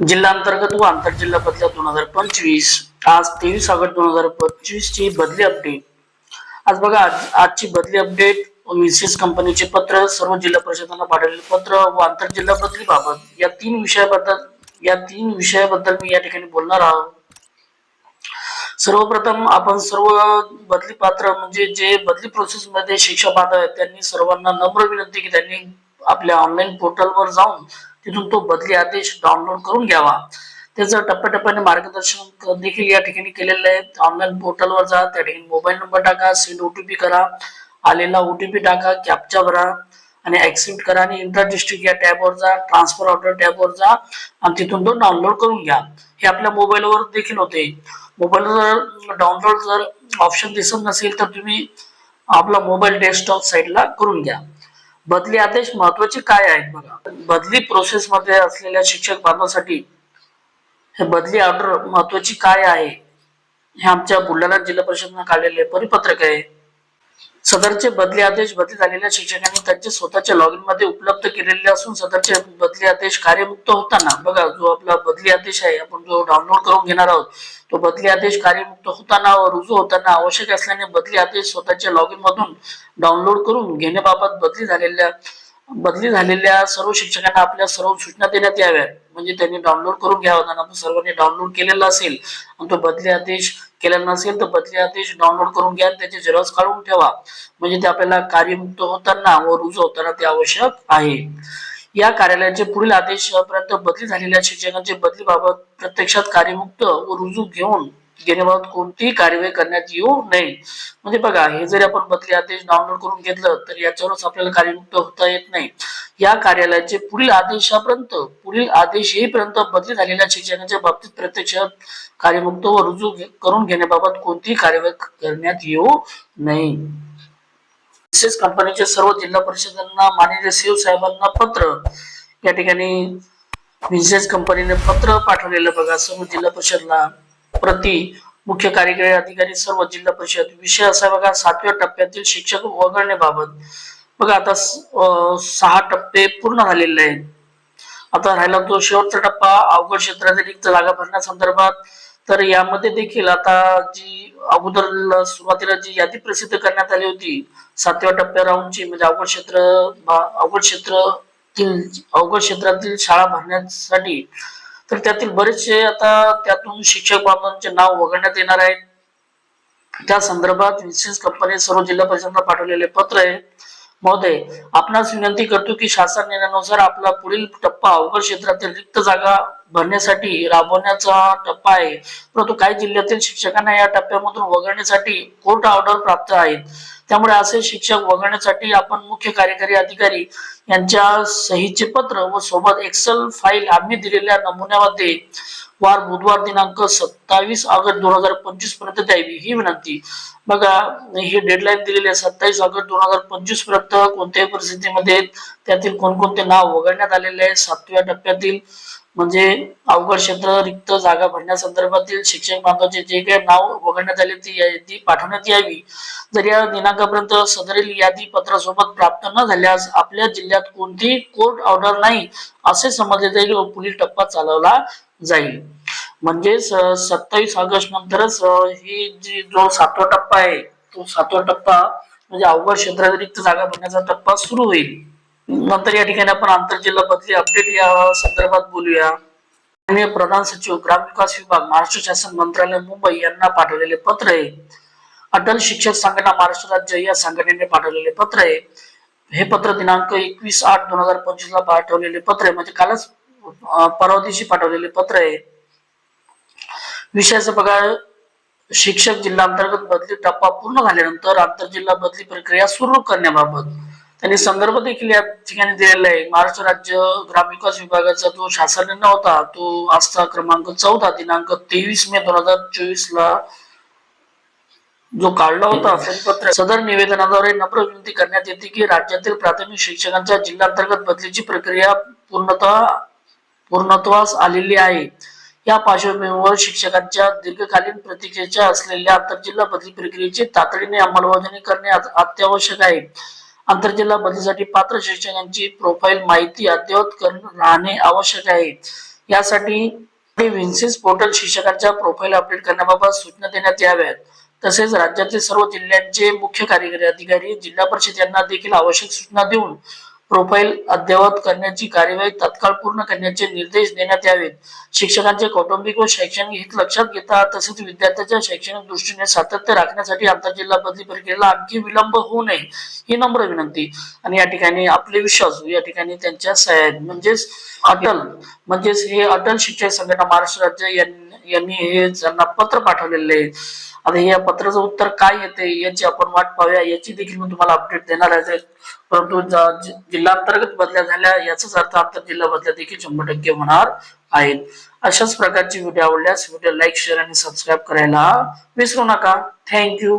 जिल्हा अंतर्गत व आंतरजिल्हा बदल्या दोन हजार पंचवीस. आज तेवीस ऑगस्ट दोन हजार पंचवीस ची बदली अपडेट आज बघा आजची बदली अपडेट विशेष कंपनीचे पत्र सर्व जिल्हा परिषदांना पाठवलेले पत्र व आंतरजिल्हा बदली बाबत या तीन विषयाबद्दल या तीन विषयाबद्दल मी या ठिकाणी बोलणार आहोत सर्वप्रथम आपण सर्व बदली पात्र म्हणजे जे बदली प्रोसेस मध्ये शिक्षा बांधव आहेत त्यांनी सर्वांना नम्र विनंती की त्यांनी आपल्या ऑनलाईन पोर्टलवर जाऊन तिथून तो बदली आदेश डाउनलोड करून घ्यावा. त्याचं टप्प्याटप्प्याने मार्गदर्शन देखील या ठिकाणी केलेलं आहे. ऑनलाईन पोर्टलवर जा त्या ठिकाणी मोबाईल नंबर टाका सेंड ओटीपी करा. आलेला ओटीपी टाका कॅप्चा भरा आणि ऍक्सेप्ट करा आणि इंटर डिस्ट्रिक्ट या टॅबवर जा ट्रान्सफर ऑर्डर टॅबवर जा आणि तिथून तो डाउनलोड करून घ्या. हे आपल्या मोबाईलवर देखील होते. मोबाईलवर डाउनलोड जर ऑप्शन दिसत नसेल तर तुम्ही आपला मोबाईल डेस्कटॉप साईडला करून घ्या. बदली आदेश महत्त्वाचे काय आहेत बघा बदली प्रोसेस मध्ये असलेल्या शिक्षक बांधवासाठी हे बदली ऑर्डर महत्वाची काय आहे? हे आमच्या बुलढाणा जिल्हा परिषदेनं काढलेले परिपत्रक आहे. सदरचे बदली आदेश बदली झालेल्या शिक्षकांनी त्यांचे स्वतःच्या लॉगिनमध्ये उपलब्ध केलेले असून सदरचे बदली आदेश कार्यमुक्त होताना बघा जो आपला बदली आदेश आहे आपण जो डाउनलोड करून घेणार आहोत तो बदली आदेश कार्यमुक्त होताना व रुजू होताना आवश्यक असल्याने बदली आदेश स्वतःच्या लॉगिन मधून डाउनलोड करून घेण्याबाबत बदली झालेल्या बदली झालेल्या सर्व शिक्षकांना आपल्या सर्व सूचना देण्यात याव्यात. म्हणजे त्यांनी डाउनलोड करून घ्यावा त्यांना आपण सर्वांनी डाउनलोड केलेला असेल आणि तो बदली आदेश केलेला नसेल तर बदली आदेश डाउनलोड करून घ्या त्याचे झेरॉक्स काढून ठेवा. म्हणजे ते आपल्याला कार्यमुक्त होताना व रुजू होताना ते आवश्यक आहे. या कार्यालयाचे पुढील आदेशापर्यंत बदली झालेल्या शिक्षकांचे बदलीबाबत प्रत्यक्षात कार्यमुक्त व रुजू घेऊन घेण्याबाबत कोणतीही कार्यवाही करण्यात येऊ नये. म्हणजे बघा हे जरी आपण बदली आदेश डाउनलोड करून घेतलं तर याच्यावरच आपल्याला कार्यमुक्त होता येत नाही. या कार्यालयाचे पुढील आदेशापर्यंत पुढील आदेश येईपर्यंत बदली झालेल्या शिक्षकांच्या बाबतीत प्रत्यक्षात कार्यमुक्त व रुजू करून घेण्याबाबत कोणतीही कार्यवाही करण्यात येऊ नये. विशेष कंपनीचे सर्व जिल्हा परिषदांना माननीय शिवसाहेबांना साहेबांना पत्र या ठिकाणी विशेष कंपनीने पत्र पाठवलेलं बघा सर्व जिल्हा परिषदला. प्रति मुख्य कार्यकारी अधिकारी सर्व जिल्हा परिषद. विषय असा बघा सातव्या टप्प्यातील शिक्षक वगळण्याबाबत. बघा आता सहा टप्पे पूर्ण झालेले आहेत. आता राहिला तो शेवटचा टप्पा अवघड क्षेत्रातील रिक्त जागा भरण्यासंदर्भात तर यामध्ये देखील आता जी अगोदर सुरुवातीला जी यादी प्रसिद्ध करण्यात आली होती सातव्या टप्प्या राऊंडची म्हणजे अवघड क्षेत्र अवघड क्षेत्र अवघड क्षेत्रातील शाळा भरण्यासाठी तर त्यातील बरेचसे आता त्यातून शिक्षक बांधवांचे नाव वगळण्यात येणार आहेत. त्या संदर्भात विशेष कंपनी सर्व जिल्हा परिषदांना पाठवलेले पत्र आहे. महोदय आपणास विनंती करतो की शासन निर्णयानुसार आपला पुढील टप्पा अवघड क्षेत्रातील रिक्त जागा भरण्यासाठी राबवण्याचा टप्पा आहे. परंतु काही जिल्ह्यातील शिक्षकांना या टप्प्यामधून वगळण्यासाठी कोर्ट ऑर्डर प्राप्त आहेत. त्यामुळे असे शिक्षक वगळण्यासाठी आपण मुख्य कार्यकारी अधिकारी यांच्या सहीचे पत्र व सोबत एक्सेल फाईल आम्ही दिलेल्या नमुन्यामध्ये वार बुधवार दिनांक सत्तावीस ऑगस्ट दोन हजार पंचवीसपर्यंत द्यावी ही विनंती. बघा ही डेडलाईन दिलेली आहे सत्तावीस ऑगस्ट दोन हजार पंचवीसपर्यंत कोणत्याही परिस्थितीमध्ये त्यातील कोणकोणते नाव वगळण्यात आलेले आहे सातव्या टप्प्यातील म्हणजे अवघड क्षेत्र रिक्त जागा भरण्यासंदर्भातील शिक्षक बांधवाचे जे काही नाव वगळण्यात आले ती यादी पाठवण्यात यावी. जर या दिनांकापर्यंत सदरील यादी पत्रासोबत प्राप्त न झाल्यास आपल्या जिल्ह्यात कोणतीही कोर्ट ऑर्डर नाही असे समजले जाईल व पुढील टप्पा चालवला जाईल. म्हणजेच सत्तावीस ऑगस्ट नंतरच ही जी जो सातवा टप्पा आहे तो सातवा टप्पा म्हणजे अवघड क्षेत्रातिरिक्त जागा भरण्याचा टप्पा सुरू होईल. नंतर या ठिकाणी आपण आंतरजिल्हा बदली अपडेट या संदर्भात बोलूया. प्रधान सचिव ग्राम विकास विभाग महाराष्ट्र शासन मंत्रालय मुंबई यांना पाठवलेले पत्र आहे. अटल शिक्षक संघटना महाराष्ट्र राज्य या संघटनेने पाठवलेले पत्र आहे. हे पत्र दिनांक एकवीस आठ दोन हजार पंचवीस ला पाठवलेले पत्र आहे. म्हणजे कालच परवा दिवशी पाठवलेले पत्र आहे. विषयाचं बघा शिक्षक जिल्हा अंतर्गत बदली टप्पा पूर्ण झाल्यानंतर आंतरजिल्हा बदली प्रक्रिया सुरू करण्याबाबत त्यांनी संदर्भ देखील या ठिकाणी दिलेला आहे. महाराष्ट्र राज्य ग्रामविकास विभागाचा जो शासन होता तो आजचा क्रमांक चौदा दिनांक तेवीस मे दोन हजार चोवीस ला जो काढला होता परिपत्र सदर निवेदनाद्वारे नम्र विनंती करण्यात येते की राज्यातील प्राथमिक शिक्षकांच्या जिल्हा बदलीची प्रक्रिया पूर्णतः पूर्णत्वास आलेली आहे. या पार्श्वभूमीवर शिक्षकांच्या दीर्घकालीन प्रतीक्षेच्या असलेल्या आंतरजिल्हा बदली प्रक्रियेची तातडीने अंमलबजावणी करणे अत्यावश्यक आहे. आंतरजिल्हा बदलीसाठी पात्र शिक्षकांची प्रोफाईल माहिती अद्ययावत राहणे आवश्यक आहे. यासाठी विन्सेस पोर्टल शिक्षकांच्या प्रोफाईल अपडेट करण्याबाबत सूचना देण्यात याव्यात. तसेच राज्यातील सर्व जिल्ह्यांचे मुख्य कार्यकारी अधिकारी जिल्हा परिषद यांना देखील आवश्यक सूचना देऊन प्रोफाईल अद्ययावत करण्याची कार्यवाही तत्काळ पूर्ण करण्याचे निर्देश देण्यात यावेत. शिक्षकांचे कौटुंबिक व शैक्षणिक हित लक्षात घेता तसेच विद्यार्थ्यांच्या शैक्षणिक दृष्टीने सातत्य राखण्यासाठी आंतरजिल्हा बदली प्रक्रियेला आणखी विलंब होऊ नये ही नम्र विनंती. आणि या ठिकाणी आपले विश्वास या ठिकाणी त्यांच्या सह्या म्हणजेच अटल म्हणजेच हे अटल शिक्षक संघटना महाराष्ट्र राज्य यांनी यांनी हे त्यांना पत्र पाठवलेले आहे आता या पत्राचं उत्तर काय येते याची आपण वाट पाहूया. याची देखील मी तुम्हाला अपडेट देणार आहे. परंतु जिल्हा अंतर्गत बदल्या झाल्या याचाच अर्थ आंतर जिल्हा बदल्या देखील शंभर टक्के होणार आहेत. अशाच प्रकारची व्हिडिओ आवडल्यास व्हिडिओ लाईक शेअर आणि सबस्क्राईब करायला विसरू नका. थँक्यू